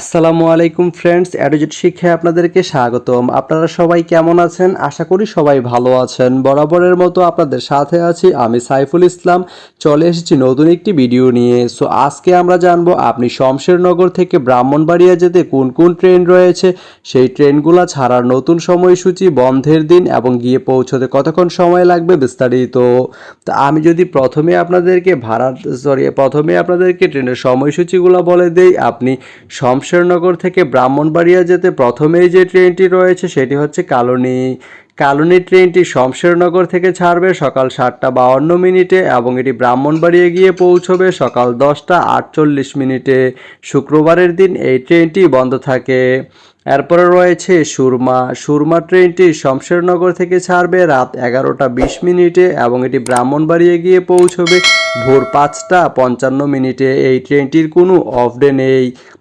আসসালামু আলাইকুম ফ্রেন্ডস, অ্যাডোজেট শিক্ষায় আপনাদেরকে স্বাগতম। আপনারা সবাই কেমন আছেন? আশা করি সবাই ভালো আছেন। বরাবরের মতো আপনাদের সাথে আছি আমি সাইফুল ইসলাম। চলে এসেছি নতুন একটি ভিডিও নিয়ে। সো, আজকে আমরা জানব, আপনি শমশেরনগর থেকে ব্রাহ্মণবাড়িয়া যেতে কোন কোন ট্রেন রয়েছে? সেই ট্রেনগুলো ছাড়ার নতুন সময়সূচি, বন্ধের দিন এবং গিয়ে পৌঁছতে কতক্ষণ সময় লাগবে বিস্তারিত? তা আমি যদি প্রথমে আপনাদেরকে ভাড়া সরি প্রথমে আপনাদেরকে ট্রেনের সময়সূচিগুলো বলে দেই, আপনি শমশেরনগর থেকে ব্রাহ্মণবাড়িয়া যেতে প্রথমেই যে ট্রেনটি রয়েছে সেটি হচ্ছে কালনী। কালনী ট্রেনটি শমশেরনগর থেকে ছাড়বে সকাল সাতটা বাউন্ন মিনিটে এবং এটি ব্রাহ্মণবাড়িয়া গিয়ে পৌঁছবে সকাল দশটা আটচল্লিশ মিনিটে। শুক্রবারের দিন এই ট্রেনটি বন্ধ থাকে। এরপরে রয়েছে সুরমা। সুরমা ট্রেনটি শমশেরনগর থেকে ছাড়বে রাত এগারোটা বিশ মিনিটে এবং এটি ব্রাহ্মণবাড়িয়া গিয়ে পৌঁছবে ভোর পাঁচটা পঞ্চান্ন মিনিটে। এই ট্রেনটির কোনো অফ ডে নেই।